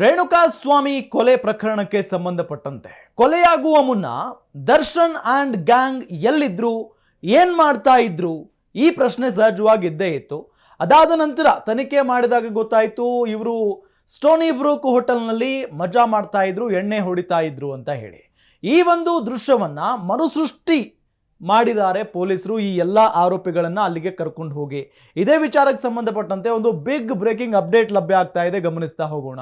ರೇಣುಕಾ ಸ್ವಾಮಿ ಕೊಲೆ ಪ್ರಕರಣಕ್ಕೆ ಸಂಬಂಧಪಟ್ಟಂತೆ ಕೊಲೆಯಾಗುವ ಮುನ್ನ ದರ್ಶನ್ ಆ್ಯಂಡ್ ಗ್ಯಾಂಗ್ ಎಲ್ಲಿದ್ರು, ಏನು ಮಾಡ್ತಾ ಇದ್ರು, ಈ ಪ್ರಶ್ನೆ ಸಹಜವಾಗಿ ಇದ್ದೇ ಇತ್ತು. ಅದಾದ ನಂತರ ತನಿಖೆ ಮಾಡಿದಾಗ ಗೊತ್ತಾಯಿತು, ಇವರು ಸ್ಟೋನಿ ಬ್ರೂಕ್ ಹೋಟೆಲ್ನಲ್ಲಿ ಮಜಾ ಮಾಡ್ತಾ ಇದ್ರು, ಎಣ್ಣೆ ಹೊಡಿತಾ ಇದ್ರು ಅಂತ ಹೇಳಿ. ಈ ಒಂದು ದೃಶ್ಯವನ್ನು ಮರುಸೃಷ್ಟಿ ಮಾಡಿದ್ದಾರೆ ಪೊಲೀಸರು ಈ ಎಲ್ಲ ಆರೋಪಿಗಳನ್ನು ಅಲ್ಲಿಗೆ ಕರ್ಕೊಂಡು ಹೋಗಿ. ಇದೇ ವಿಚಾರಕ್ಕೆ ಸಂಬಂಧಪಟ್ಟಂತೆ ಒಂದು ಬಿಗ್ ಬ್ರೇಕಿಂಗ್ ಅಪ್ಡೇಟ್ ಲಭ್ಯ ಆಗ್ತಾ ಇದೆ. ಗಮನಿಸ್ತಾ ಹೋಗೋಣ.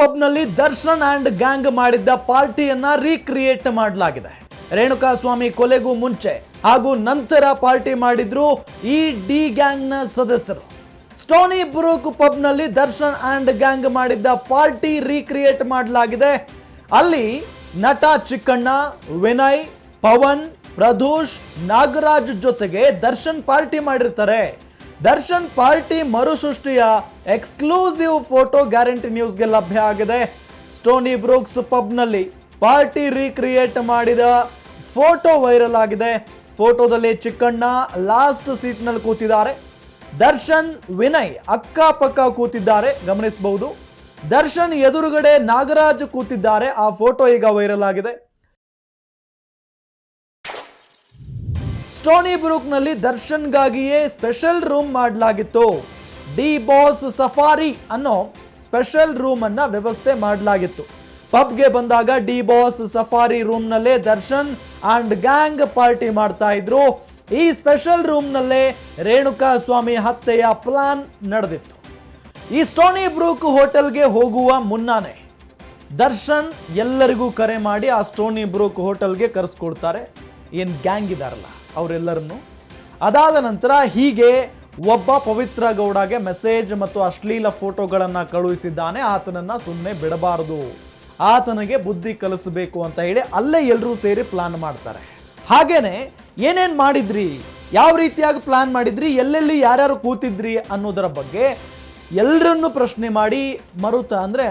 ಪಬ್ನಲ್ಲಿ ದರ್ಶನ್ ಆ್ಯಂಡ್ ಗ್ಯಾಂಗ್ ಮಾಡಿದ್ದ ಪಾರ್ಟಿಯನ್ನ ರೀಕ್ರಿಯೇಟ್ ಮಾಡಲಾಗಿದೆ. ರೇಣುಕಾ ಸ್ವಾಮಿ ಕೊಲೆಗೂ ಮುಂಚೆ ಹಾಗೂ ನಂತರ ಪಾರ್ಟಿ ಮಾಡಿದ್ರು ಈ ಡಿ ಗ್ಯಾಂಗ್ನ ಸದಸ್ಯರು. ಸ್ಟೋನಿ ಬ್ರೂಕ್ ಪಬ್ನಲ್ಲಿ ದರ್ಶನ್ ಆ್ಯಂಡ್ ಗ್ಯಾಂಗ್ ಮಾಡಿದ್ದ ಪಾರ್ಟಿ ರೀಕ್ರಿಯೇಟ್ ಮಾಡಲಾಗಿದೆ. ಅಲ್ಲಿ ನಟ ಚಿಕ್ಕಣ್ಣ, ವಿನಯ್, ಪವನ್, ಪ್ರದೋಷ್, ನಾಗರಾಜ್ ಜೊತೆಗೆ ದರ್ಶನ್ ಪಾರ್ಟಿ ಮಾಡಿರ್ತಾರೆ. ದರ್ಶನ್ ಪಾರ್ಟಿ ಮರುಸೃಷ್ಟಿಯ ಎಕ್ಸ್ಕ್ಲೂಸಿವ್ ಫೋಟೋ ಗ್ಯಾರಂಟಿ ನ್ಯೂಸ್ಗೆ ಲಭ್ಯ ಆಗಿದೆ. ಸ್ಟೋನಿ ಬ್ರೂಕ್ಸ್ ಪಬ್ನಲ್ಲಿ ಪಾರ್ಟಿ ರೀಕ್ರಿಯೇಟ್ ಮಾಡಿದ ಫೋಟೋ ವೈರಲ್ ಆಗಿದೆ. ಫೋಟೋದಲ್ಲಿ ಚಿಕ್ಕಣ್ಣ ಲಾಸ್ಟ್ ಸೀಟ್ನಲ್ಲಿ ಕೂತಿದ್ದಾರೆ. ದರ್ಶನ್ ವಿನಯ್ ಅಕ್ಕಪಕ್ಕ ಕೂತಿದ್ದಾರೆ. ಗಮನಿಸಬಹುದು. ದರ್ಶನ್ ಎದುರುಗಡೆ ನಾಗರಾಜ್ ಕೂತಿದ್ದಾರೆ. ಆ ಫೋಟೋ ಈಗ ವೈರಲ್ ಆಗಿದೆ. ಸ್ಟೋನಿ ಬ್ರೂಕ್ನಲ್ಲಿ ದರ್ಶನ್ಗಾಗಿಯೇ ಸ್ಪೆಷಲ್ ರೂಮ್ ಮಾಡಲಾಗಿತ್ತು. ಡಿ ಬಾಸ್ ಸಫಾರಿ ಅನ್ನೋ ಸ್ಪೆಷಲ್ ರೂಮ್ ಅನ್ನ ವ್ಯವಸ್ಥೆ ಮಾಡಲಾಗಿತ್ತು. ಪಬ್ಗೆ ಬಂದಾಗ ಡಿ ಬಾಸ್ ಸಫಾರಿ ರೂಮ್ನಲ್ಲೇ ದರ್ಶನ್ ಅಂಡ್ ಗ್ಯಾಂಗ್ ಪಾರ್ಟಿ ಮಾಡ್ತಾ ಇದ್ರು. ಈ ಸ್ಪೆಷಲ್ ರೂಮ್ನಲ್ಲೇ ರೇಣುಕಾ ಸ್ವಾಮಿ ಹತ್ಯೆಯ ಪ್ಲಾನ್ ನಡೆದಿತ್ತು. ಈ ಸ್ಟೋನಿ ಬ್ರೂಕ್ ಹೋಟೆಲ್ಗೆ ಹೋಗುವ ಮುನ್ನಾನೆ ದರ್ಶನ್ ಎಲ್ಲರಿಗೂ ಕರೆ ಮಾಡಿ ಆ ಸ್ಟೋನಿ ಬ್ರೂಕ್ ಹೋಟೆಲ್ಗೆ ಕರೆಸ್ಕೊಡ್ತಾರೆ. ಏನು ಗ್ಯಾಂಗ್ ಇದಾರಲ್ಲ. ಅವರೆಲ್ಲರನ್ನು. ಅದಾದ ನಂತರ ಹೀಗೆ ಒಬ್ಬ ಪವಿತ್ರ ಗೌಡಗೆ ಮೆಸೇಜ್ ಮತ್ತು ಅಶ್ಲೀಲ ಫೋಟೋಗಳನ್ನು ಕಳುಹಿಸಿದ್ದಾನೆ. ಆತನನ್ನು ಸುಮ್ಮನೆ ಬಿಡಬಾರದು. ಆತನಿಗೆ ಬುದ್ಧಿ ಕಲಿಸಬೇಕು ಅಂತ ಹೇಳಿ ಅಲ್ಲೇ ಎಲ್ಲರೂ ಸೇರಿ ಪ್ಲಾನ್ ಮಾಡ್ತಾರೆ. ಹಾಗೇನೆ ಏನೇನು ಮಾಡಿದ್ರಿ? ಯಾವ ರೀತಿಯಾಗಿ ಪ್ಲಾನ್ ಮಾಡಿದ್ರಿ? ಎಲ್ಲೆಲ್ಲಿ ಯಾರ್ಯಾರು ಕೂತಿದ್ರಿ ಅನ್ನೋದರ ಬಗ್ಗೆ ಎಲ್ಲರನ್ನು ಪ್ರಶ್ನೆ ಮಾಡಿ ಮರುತ ಅಂದರೆ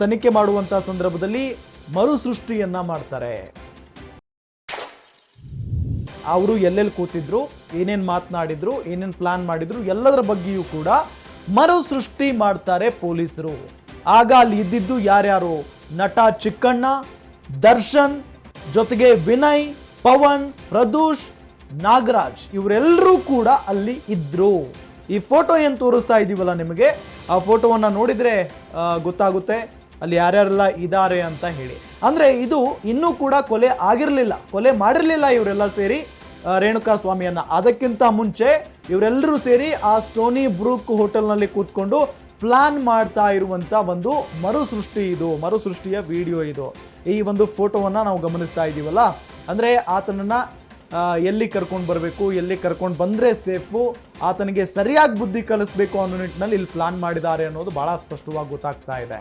ತನಿಖೆ ಮಾಡುವಂಥ ಸಂದರ್ಭದಲ್ಲಿ ಮರುಸೃಷ್ಟಿಯನ್ನು ಮಾಡ್ತಾರೆ. ಅವರು ಎಲ್ಲೆಲ್ಲಿ ಕೂತಿದ್ರು, ಏನೇನು ಮಾತನಾಡಿದ್ರು, ಏನೇನು ಪ್ಲಾನ್ ಮಾಡಿದ್ರು, ಎಲ್ಲದರ ಬಗ್ಗೆಯೂ ಕೂಡ ಮರು ಸೃಷ್ಟಿ ಮಾಡ್ತಾರೆ ಪೊಲೀಸರು. ಆಗ ಅಲ್ಲಿ ಇದ್ದಿದ್ದು ಯಾರ್ಯಾರು? ನಟ ಚಿಕ್ಕಣ್ಣ, ದರ್ಶನ್, ಜೊತೆಗೆ ವಿನಯ್, ಪವನ್, ಪ್ರದೂಷ್, ನಾಗರಾಜ್ ಇವರೆಲ್ಲರೂ ಕೂಡ ಅಲ್ಲಿ ಇದ್ರು. ಈ ಫೋಟೋ ಏನು ತೋರಿಸ್ತಾ ಇದ್ದೀವಲ್ಲ ನಿಮಗೆ? ಆ ಫೋಟೋವನ್ನು ನೋಡಿದರೆ ಗೊತ್ತಾಗುತ್ತೆ ಅಲ್ಲಿ ಯಾರ್ಯಾರೆಲ್ಲ ಇದ್ದಾರೆ ಅಂತ ಹೇಳಿ. ಅಂದರೆ ಇದು ಇನ್ನೂ ಕೂಡ ಕೊಲೆ ಆಗಿರಲಿಲ್ಲ, ಕೊಲೆ ಮಾಡಿರಲಿಲ್ಲ ಇವರೆಲ್ಲ ಸೇರಿ. ರೇಣುಕಾ ಸ್ವಾಮಿಯನ್ನ ಅದಕ್ಕಿಂತ ಮುಂಚೆ ಇವರೆಲ್ಲರೂ ಸೇರಿ ಆ ಸ್ಟೋನಿ ಬ್ರೂಕ್ ಹೋಟೆಲ್ನಲ್ಲಿ ಕೂತ್ಕೊಂಡು ಪ್ಲಾನ್ ಮಾಡ್ತಾ ಇರುವಂಥ ಒಂದು ಮರುಸೃಷ್ಟಿ ಇದು, ಮರುಸೃಷ್ಟಿಯ ವಿಡಿಯೋ ಇದು. ಈ ಒಂದು ಫೋಟೋವನ್ನ ನಾವು ಗಮನಿಸ್ತಾ ಇದ್ದೀವಲ್ಲ? ಅಂದ್ರೆ ಆತನನ್ನ ಎಲ್ಲಿ ಕರ್ಕೊಂಡು ಬರಬೇಕು, ಎಲ್ಲಿ ಕರ್ಕೊಂಡು ಬಂದರೆ ಸೇಫು, ಆತನಿಗೆ ಸರಿಯಾಗಿ ಬುದ್ಧಿ ಕಲಿಸ್ಬೇಕು ಅನ್ನೋ ನಿಟ್ಟಿನಲ್ಲಿ ಇಲ್ಲಿ ಪ್ಲಾನ್ ಮಾಡಿದ್ದಾರೆ ಅನ್ನೋದು ಭಾಳ ಸ್ಪಷ್ಟವಾಗಿ ಗೊತ್ತಾಗ್ತಾ ಇದೆ.